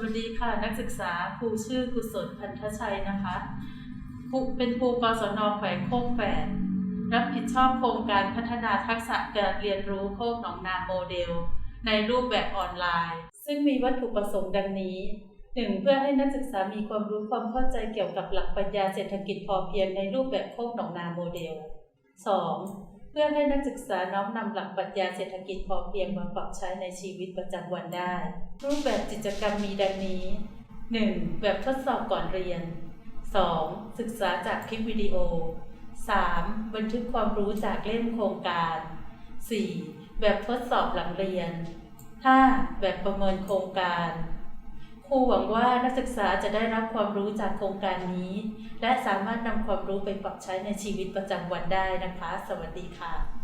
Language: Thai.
วัสดีค่ะ นักศึกษาครูชื่อกุศลพันธชัยนะคะครูเป็นครูกศนแขวงโคกแฝดรับผิดชอบโครงการพัฒนาทักษะการเรียนรู้โคกหนองนาโมเดล ในรูปแบบออนไลน์ ซึ่งมีวัตถุประสงค์ดังนี้ 1. เพื่อให้นักศึกษามีความรู้ความเข้าใจเกี่ยวกับหลักปรัชญาเศรษฐกิจพอเพียงในรูปแบบโคกหนองนาโมเดล 2. เพื่อให้นักศึกษาน้อมนำหลักปรัชญาเศรษฐกิจพอเพียงมาปรับใช้ในชีวิตประจำวันได้ รูปแบบกิจกรรมมีดังนี้ 1. แบบทดสอบก่อนเรียน 2. ศึกษาจากคลิปวิดีโอ 3. บันทึกความรู้จากเล่มโครงการ 4. แบบทดสอบหลังเรียน 5. แบบประเมินโครงการ ครูหวังว่านักศึกษาจะได้รับความรู้จากโครงการนี้ และสามารถนำความรู้ไปปรับใช้ในชีวิตประจำวันได้นะคะ สวัสดีค่ะ